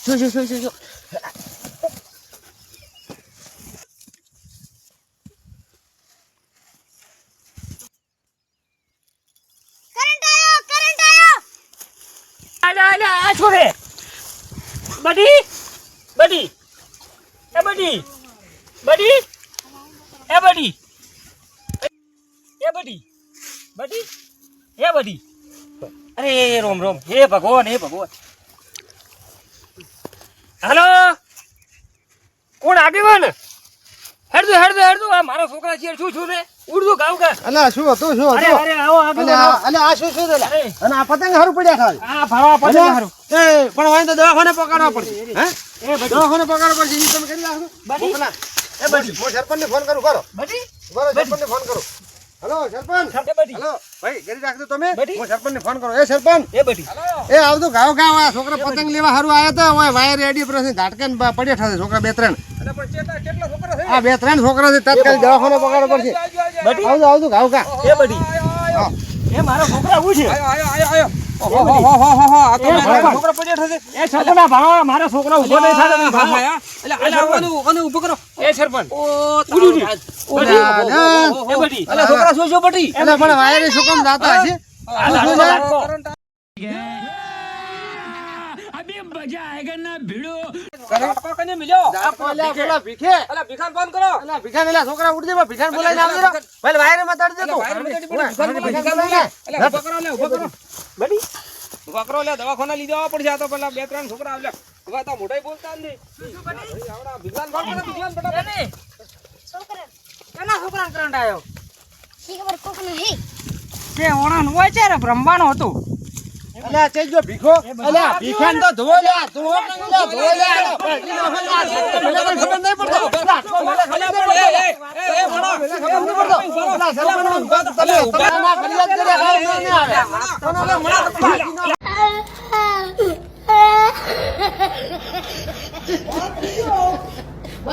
આયો આલે આલે આ છોડે બડી? બડી? એ બડી? બડી? એ બડી? એ બડી? બડી? એ બડી? અરે રોમ રોમ. હે ભગવાન હે ભગવાન. હાલો? કોણ આગેવાન? હેડજો હેડજો હેડજો આ મારા છોકરા છે શું છું ને? ઉડજો ગાવ કા અલા શું હતું શું હતું? અરે આવો અને આ અને આ શું શું દેલા અને આ પતંગ હારું પડ્યા ખાલી આ ભરવા પડે હારું. એ પણ તો દવાખાને પકડવા પડશે. હે? એ દવાખાને પકડવા પડશે ઈ તમે કરી નાખો બડી. એ બડી હું સરપંચને ફોન કરું કરો. બડી કરો સરપંચને ફોન કરું. હલો સરપંચ. હલો ભાઈ કરી રાખજો તમે. હું સરપંચ ને ફોન કરો. એ સરપંચ. એ બડી એ આવતું ગાવ ગાવ આ છોકરા પતંગ લેવા હારું આયા હતા ઓય વાયર રેડી પર ઝાટકે ને પડ્યા થશે છોકરા બે ત્રણ. આ બે ત્રણ છોકરા છે તાત્કાલિક દવાખાને પગાડો પડશે. આવજો આવજો ગાવ ગા એ બડી એ મારો છોકરા આવું છે? છોકરા પડ્યા થશે. એ છોકરા ભાવા મારા છોકરા ઊભો નહીં થાય ઊભો ભાગો. એ સરપંચ. ઉડ્યું છે. બડી. એ બડી અલા, છોકરા શું શું બડી એટલે પણ વાયરે શું કામ ભીખે. અલા ભીખાને એલા છોકરા ઉડી જાય ભીખાને બોલાવીને આવજો રો. ભલે વાયરે માં તડી દેતો ભીખાને બોલાવીને. બડી વકરો લે દવાખાના લીધો આવવા પડશે તો પેલા બે ત્રણ છોકરા આવ્યા હવે તો મોઢે બોલતા જ નહીં આવડા ભગવાન ફટાફટ. છોકરા કેના છોકરા કરંટ આવ્યો શી ખબર કોક નહીં તે ઓણા નું હોય છે રે બ્રહ્માનો હતો અલા ચેજો ભીખો અલ્યા ભીખાન તો ધોવો લે ધોવો ને લે ધોવો લે નો મને પણ ખબર નહીં પડતો મને ખબર નહીં એ, એ, ભણો. મને ખબર નહીં પડતો અલા, સરપંચનો ઊભા તો તમે તમે ના ફરિયાદ ના નહીં આવે. મને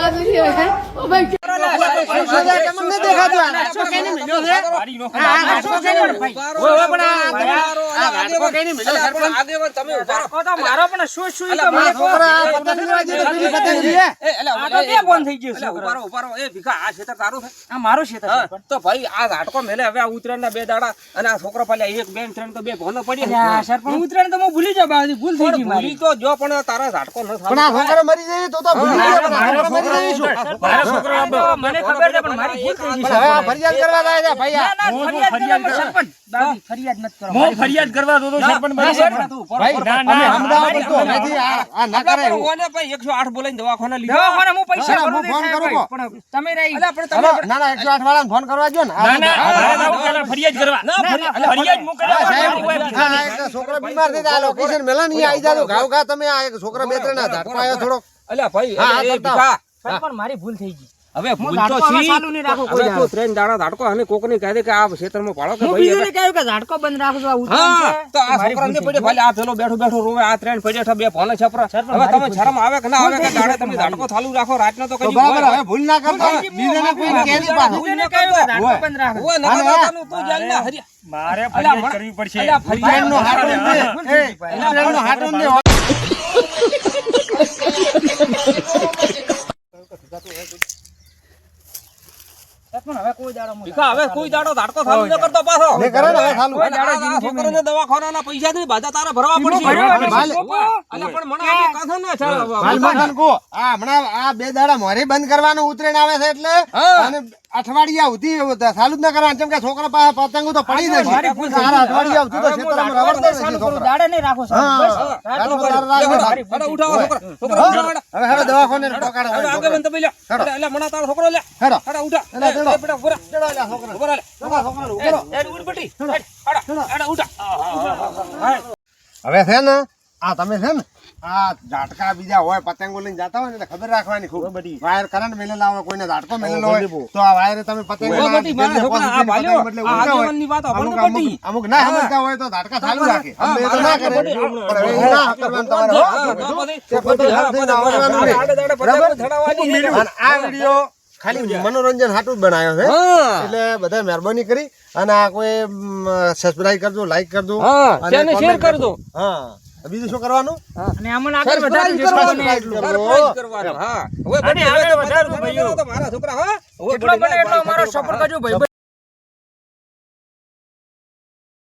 Obrigado, તમને દેખાતું આ નાચો કઈને મિલ્યો છે આ આ નાચો કઈને ભાઈ ઓય ઓય પણ આ તમે આ મિલ્યો સરપંચ તમે ઊભા તો મારો પણ શું શું તો મને છોકરા પતંગ લેવા જઈએ પેલી પતંગ લઈએ એ, આ તો બે એ, થઈ ગયો છે ઊભા રહો, એ ભીખા આ ખેતર તારું છે આ મારો છે તો ભાઈ આ ઘાટકો મેલે હવે આ ઉતરાયણના બે દાડા અને આ છોકરો પાલ્યા એક બે ત્રણ તો બે ભોનો પડી સરપંચ ઉતરાણ તો હું ભૂલી જાવ ભૂલ થઈ ગઈ ભૂલી મારી તો જો પણ તારા ઝાટકો ન પણ આ છોકરા મરી જાય તો તો ભૂલી ગયા પણ આ મરી જાય શું મારા છોકરા મને ખબર છે પણ મારી ભૂલ થઈ ગઈ છે. હવે આ ફરિયાદ કરવા જાય છે ભાઈ આ. ના ના ફરિયાદ કરવા સરપંચ. દાદી ફરિયાદ મત કરો હું ફરિયાદ કરવા દો તો સરપંચ બની જાય. ભાઈ ના, ના, અમદાવાદ તો નથી આ આ ના કરે. ઓને ભાઈ એકસો આઠ બોલાવીને દવાખાના લીધો. દવાખાને હું પૈસા હા, ભરું ફોન કરું પણ તમે રહી. અલા, પણ તમે ના ના એકસો આઠ વાળાને ફોન કરવા જો ને. ના, ના, હા, ફરિયાદ કરવા. ના, ફરિયાદ- મુ હું કરવા હા, સાહેબ. હા, હા, છોકરો બીમાર થઈ જાય, આ લોકેશન મેલા નહીં આવી જાજો. ઘાવ ઘા તમે આ એક છોકરા બે ત્રણ ના આવ્યો થોડો. અલ્યા ભાઈ એ ભીખા, મારી ભૂલ થઈ ગઈ. હવે ભૂલ તો ઝાટકો હવે કોઈ. તું ત્રણ દાડા ધાડકો અને કોકને કહે દે કે આ ક્ષેત્રમાં પાડો કે હું ભાઈ બીજું કહ્યું કે ધાડકો બંધ રાખજો આ ઉતરાણ છે. તો આ છોકરાને પડે ભલે આ પેલો બેઠો બેઠો રોવે આ ત્રણ પડ્યા બે ભોને છપરા. હવે તમે શરમ આવે કે ના આવે કે દાડે તમે ધાડકો ચાલુ રાખો રાતનો તો બરાબર હવે ભૂલ ના કરતા. બીજાને કોઈ કહે નહીં પાછો બીજું ને કહ્યું કે ઝાટકો બંધ રાખો ઓ ના ના તો જાણ ના હરી. મારે ફરિયાદ કરવી પડશે. અલ્યા, ફરિયાદ નો હાટો દે. એ, ઉત્તરાયણનો હાટો દે. હવે કોઈ દાડો હવે કોઈ દાડો ધાડકો ચાલુ ન કરતો પાછો ને કરે ને. દાડો છોકરાને દવાખાનાના પૈસા નહીં, બધા તારે ભરવા પડશે. પણ મને આ કાંથો ના ચાલે. હાલ મકાન કહો. આ હમણાં આ બે દાડા મોરી બંધ કરવાનું ઉતરેણ આવે છે એટલે અને અઠવાડિયા સુધી જ ના કરવાનું કેમ કે છોકરા પાસે પતંગો તો પડી જશે અઠવાડિયા સુધી તો ખેતરમાં રવડતા નથી છોકરા. દાડે નહીં રાખો. હવે હવે દવાખાને પકડો આગળ બંધ પેલા. એટલે- મણા તાળ છોકરો લે. હેડો. હેડો, ઉઠા. એટલે. બેટા, ઊભો ચડો લે છોકરા. ઊભો લે છોકરા, ઊભો એડ ઉડ બેટી. હેડો, હેડો, ઉઠા. હવે છે ને આ તમે છે ને આ ઝાટકા બીજા હોય પતંગો લઈને જતા હોય ને ખબર રાખવાની ખૂબ. વાયર કરંટ મેલે લાવે કોઈને ઝાટકો મેલેલો હોય તો આ વાયરે તમે પતંગ અમુક ના સમજતા હોય તો ઝાટકા ચાલુ રાખે. તો ના કરે ના કરવાનું તમારે બધી. બધું બધી. આ વીડિયો ખાલી મનોરંજન હાટું જ બનાવ્યો છે. એટલે બધા મહેરબાની કરી. અને આ કોઈ સબસ્ક્રાઇબ કરજો લાઈક કરજો. તેને કરજો. હા. બીજું શું કરવાનું? અને આમને આગળ એટલું. સરપ્રાઈઝ કરવાનો હા. હવે આગળ પચાસ ભાઈઓ. મારા છોકરા હા. હવે બને એટલો અમારો સપોર્ટ કરજો ભાઈ.